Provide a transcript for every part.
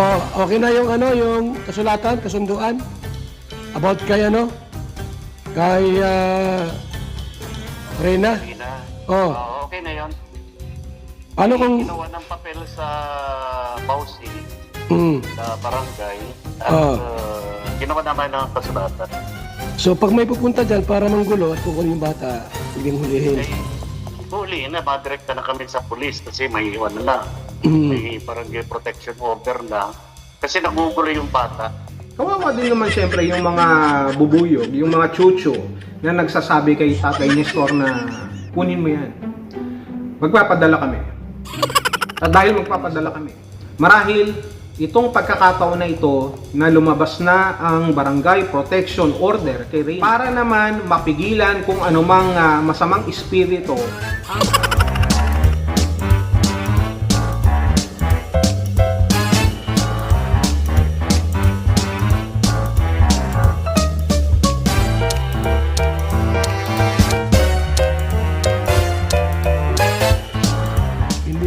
Oh, okay na yung ano, yung kasulatan, kasunduan about kay ano? Kay ah, Reyna. Na. Oh, Oo, okay na yun. ano kung Ginawa ng papel sa Bausi, mm, sa barangay, at Ah. uh, ginawa naman ng kasulatan. So pag may pupunta diyan para manggulo at kukunin yung bata, pwedeng hulihin. Eh, huli na, madirekta na kami sa pulis kasi may iwan na. Mm. May barangay protection order na. Kasi nagugulo yung bata. Kawawa din naman siyempre yung mga bubuyog, yung mga chucho na nagsasabi kay Tatay Nestor na kunin mo yan. Magpapadala kami. At dahil magpapadala kami, marahil itong pagkakataon na ito na lumabas na ang Barangay Protection Order kay Ray para naman mapigilan kung anumang ah, masamang espiritu.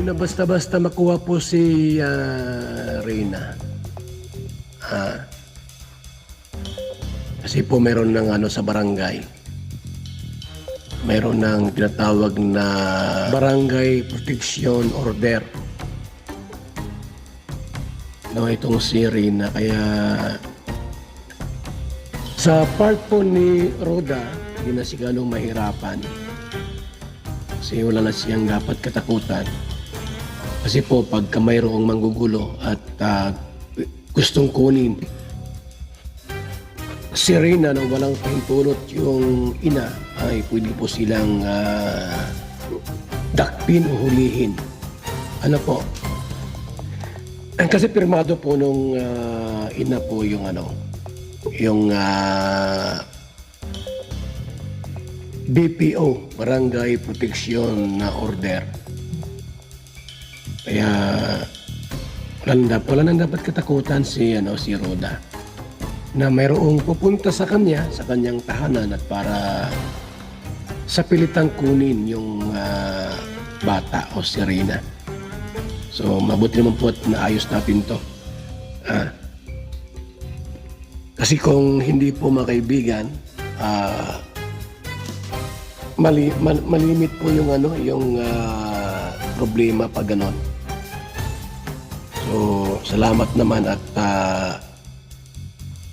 Na basta-basta makuha po si ah, Reyna. Ah. Kasi po meron ng ano sa barangay. Meron ng tinatawag na Barangay Protection Order. No, itong si Reyna. Kaya sa part po ni Roda, hindi na siya ganong mahirapan. Kasi wala na siyang dapat katakutan. Kasi po, pagka mayroong manggugulo at ah, gustong kunin si Reyna nang walang pahintulot yung ina, ay pwede po silang ah, dakpin o hulihin. Ano po? Kasi pirmado po nung ah, ina po yung ano, yung ah, BPO, Barangay Protection na Order. Kaya wala nang dapat, wala nang dapat katakutan si ano si Roda na mayroong pupunta sa kanya sa kanyang tahanan at para sa pilitang kunin yung ah, bata o si Rina. So mabuti naman po at naayos natin to. Ah. kasi kung hindi po makaibigan, ah mali, mal- malimit po yung ano, yung ah, problema pag ganon. So, salamat naman at ah,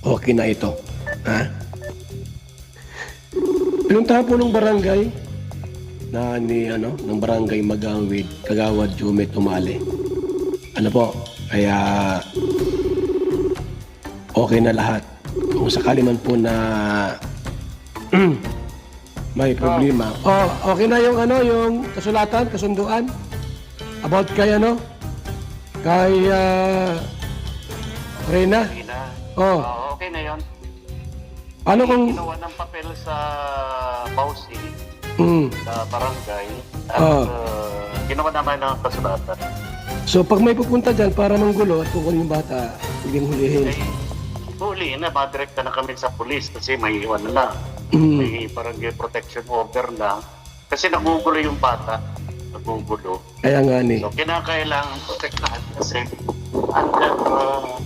okay na ito. Ha? Pinuntahan po ng barangay na ni ano, ng barangay Magawid, Kagawad Jume Tumali. Ano po? Kaya okay na lahat. Kung sakali man po na may problema. Oh, okay na yung ano, yung kasulatan, kasunduan about kay ano? Kay ah, Reyna. Hindi na. Oh, Oo, okay na yun. ano kung Ginawa ng papel sa Bausi, mm, sa barangay, at Ah. uh, ginawa naman ng kasulatan. So pag may pupunta diyan para manggulo at kukunin yung bata, pwedeng hulihin. Eh, huli na, madirekta na kami sa pulis kasi may iwan na. Mm. May barangay protection order na. Kasi nagugulo yung bata. Nagugulo. Kaya nga ni. So, kinakailangan protektahan kasi under uh,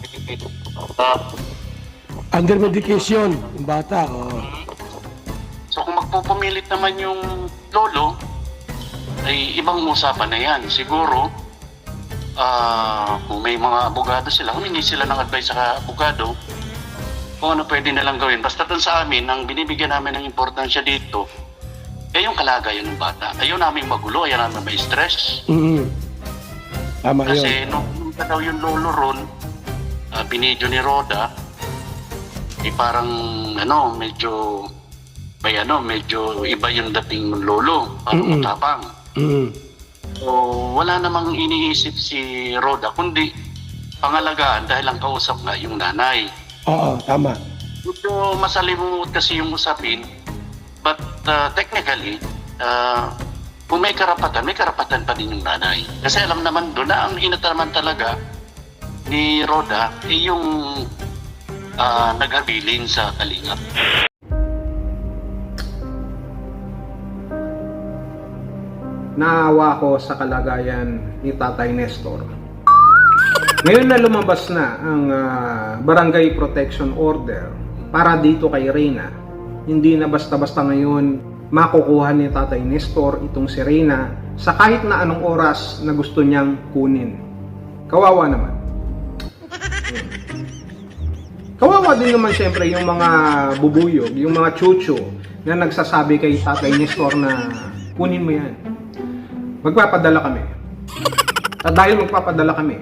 uh, Under medication, yung bata. Oh. So kung magpupumilit naman yung lolo, ay ibang usapan na yan. Siguro, ah kung may mga abogado sila, humingi sila ng advice sa abogado kung ano pwede nilang gawin. Basta dun sa amin, ang binibigyan namin ng importansya dito, eh yung kalagayan ng bata. Ayaw namin magulo, ayaw namin may stress. Mm. Tama yun. Kasi nung pumunta daw yung lolo ron, uh, binidyo ni Roda, eh parang ano, medyo may ano, medyo iba yung dating ng lolo, parang Mm-mm. matapang. Mm. So wala namang iniisip si Roda, kundi pangalagaan dahil ang kausap nga yung nanay. Oo, tama. Medyo masalimuot kasi yung usapin, but uh, technically, uh, kung may karapatan, may karapatan pa din yung nanay. Kasi alam naman doon na ang inataman talaga ni Roda ay yung uh, nag-abilin sa kalingap. naawa ko sa kalagayan ni Tatay Nestor. Ngayon na lumabas na ang ah, Barangay Protection Order para dito kay Reyna, hindi na basta-basta ngayon makukuha ni Tatay Nestor itong si Reyna sa kahit na anong oras na gusto niyang kunin. Kawawa naman. Kawawa din naman syempre yung mga bubuyog, yung mga chucho na nagsasabi kay Tatay Nestor na kunin mo yan. Magpapadala kami. At dahil magpapadala kami,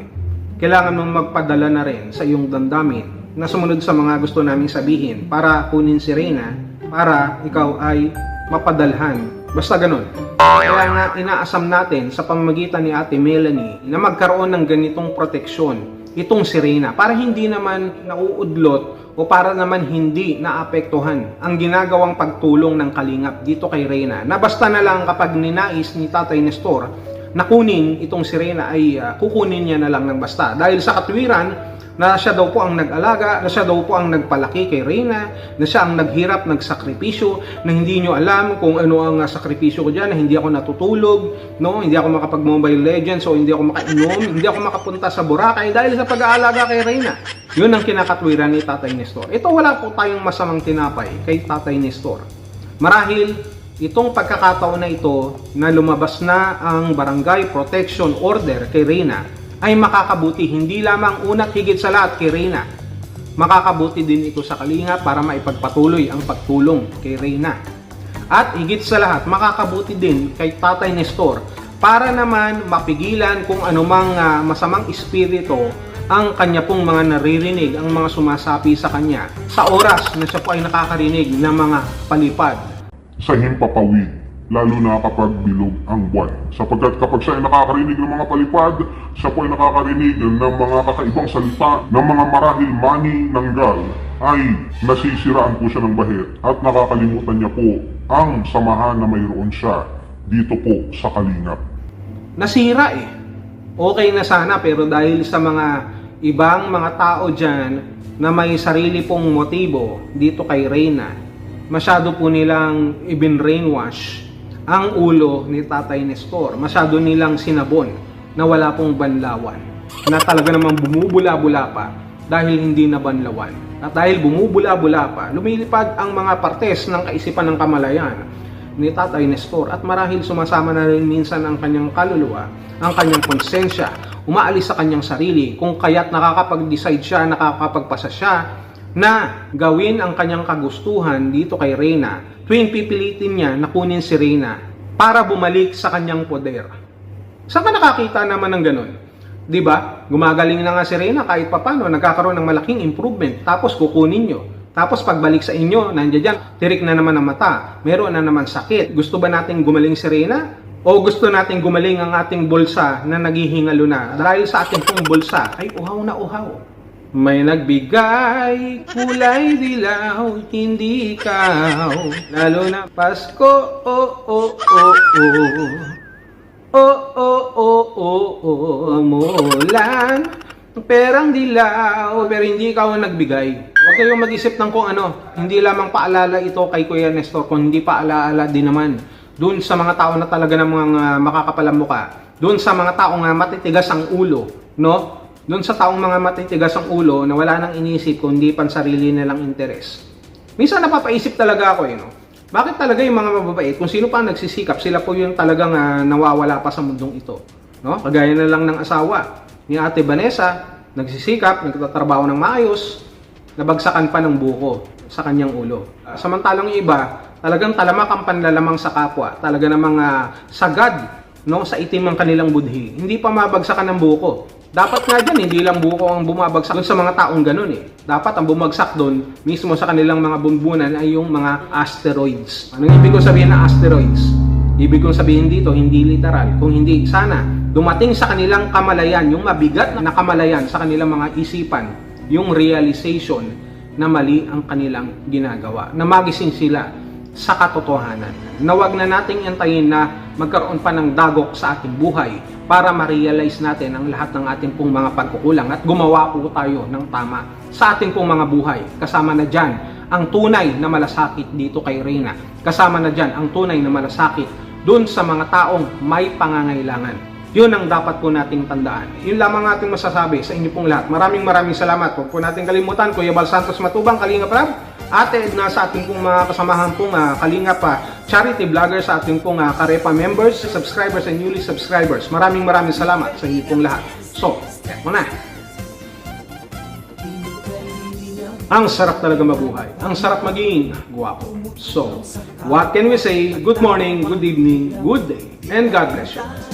kailangan mong magpadala na rin sa iyong damdamin na sumunod sa mga gusto naming sabihin para kunin si Reyna para ikaw ay mapadalhan. Basta ganun. Kaya nga inaasam natin sa pamamagitan ni Ate Melanie na magkaroon ng ganitong proteksyon itong si Reyna para hindi naman nauudlot o para naman hindi naapektuhan ang ginagawang pagtulong ng kalingap dito kay Reyna na basta na lang kapag ninais ni Tatay Nestor na kunin itong si Reyna ay ah, kukunin niya na lang ng basta dahil sa katwiran na siya daw po ang nag-alaga, na siya daw po ang nagpalaki kay Reyna, na siya ang naghirap, nagsakripisyo, na hindi nyo alam kung ano ang ah, sakripisyo ko dyan, na hindi ako natutulog, no? hindi ako makapag-mobile legends, o hindi ako makainom, hindi ako makapunta sa Boracay dahil sa pag-aalaga kay Reyna. Yun ang kinakatwiran ni Tatay Nestor. Ito wala po tayong masamang tinapay kay Tatay Nestor. Marahil itong pagkakataon na ito na lumabas na ang Barangay Protection Order kay Reyna ay makakabuti hindi lamang unat higit sa lahat kay Reyna. Makakabuti din ito sa Kalinga para maipagpatuloy ang pagtulong kay Reyna. At higit sa lahat, makakabuti din kay Tatay Nestor para naman mapigilan kung anumang ah, masamang espiritu ang kanya pong mga naririnig, ang mga sumasapi sa kanya sa oras na siya po ay nakakarinig ng mga palipad. sa himpapawid, lalo na kapag bilog ang buwan. Sapagkat kapag siya ay nakakarinig ng mga palipad, siya po ay nakakarinig ng mga kakaibang salita, ng mga marahil mani nanggal, ay nasisiraan po siya ng bahit at nakakalimutan niya po ang samahan na mayroon siya dito po sa Kalingap. nasira eh. Okay na sana pero dahil sa mga ibang mga tao dyan na may sarili pong motibo dito kay Reyna, masyado po nilang ibin-brainwash ang ulo ni Tatay Nestor. Masyado nilang sinabon na wala pong banlawan. Na talaga namang bumubula-bula pa dahil hindi na banlawan. At dahil bumubula-bula pa, lumilipad ang mga partes ng kaisipan ng kamalayan ni Tatay Nestor at marahil sumasama na rin minsan ang kanyang kaluluwa, ang kanyang konsensya, umaalis sa kanyang sarili kung kaya't nakakapag-decide siya, nakakapagpasa siya na gawin ang kanyang kagustuhan dito kay Reyna tuwing pipilitin niya na kunin si Reyna para bumalik sa kanyang poder. Saan ka nakakita naman ng ganun? 'Di ba? Gumagaling na nga si Reyna kahit papano, nagkakaroon ng malaking improvement. Tapos kukunin nyo. Tapos pagbalik sa inyo, nandiyan dyan, tirik na naman ang mata. Meron na naman sakit. Gusto ba nating gumaling si Reyna? O gusto nating gumaling ang ating bulsa na naghihingalo na? Dahil sa ating pong bulsa ay uhaw na uhaw. May nagbigay, kulay dilaw, hindi ikaw. Lalo na Pasko, oh, oh, oh, oh. Oh, oh, oh, oh, oh, mulan. Perang dilaw, pero hindi ikaw ang nagbigay. Huwag kayong mag-isip ng kung ano. Hindi lamang paalala ito kay Kuya Nestor, kung hindi paalaala din naman. Doon sa mga tao na talaga ng mga makakapalang muka. Doon sa mga taong nga matitigas ang ulo, no? Doon sa taong mga matitigas ang ulo na wala nang inisip kundi pan sarili nilang interes. Minsan napapaisip talaga ako eh, no? Bakit talaga yung mga mababait, kung sino pa ang nagsisikap, sila po yung talagang ah, nawawala pa sa mundong ito. No? Kagaya na lang ng asawa ni Ate Vanessa, nagsisikap, nagtatrabaho ng maayos, nabagsakan pa ng buko sa kanyang ulo. Ah, samantalang yung iba, talagang talamak ang panlalamang sa kapwa, talaga namang ah, sagad no, sa itim ng kanilang budhi. Hindi pa mabagsakan ng buko. Dapat nga dyan, hindi lang buko ang bumabagsak doon sa mga taong ganun eh. Dapat ang bumagsak doon, mismo sa kanilang mga bumbunan ay yung mga asteroids. Anong ibig ko sabihin na asteroids? Ibig kong sabihin dito, hindi literal. Kung hindi, sana dumating sa kanilang kamalayan, yung mabigat na kamalayan sa kanilang mga isipan, yung realization na mali ang kanilang ginagawa. Na magising sila sa katotohanan. Na wag na nating antayin na magkaroon pa ng dagok sa ating buhay para ma-realize natin ang lahat ng ating pong mga pagkukulang at gumawa po tayo ng tama sa ating pong mga buhay. Kasama na dyan ang tunay na malasakit dito kay Reyna. Kasama na dyan ang tunay na malasakit dun sa mga taong may pangangailangan. Yun ang dapat po nating tandaan. Yun lamang ating masasabi sa inyo pong lahat. Maraming maraming salamat. Huwag po natin kalimutan, Kuya Bal Santos Matubang, Kalinga Prab, Ate Edna sa ating pong mga kasamahan pong uh, Kalinga pa, charity vlogger sa ating pong uh, Karepa members, subscribers, and newly subscribers. Maraming maraming salamat sa inyo pong lahat. So, eto na. Ang sarap talaga mabuhay. Ang sarap maging guwapo. So, what can we say? Good morning, good evening, good day, and God bless you.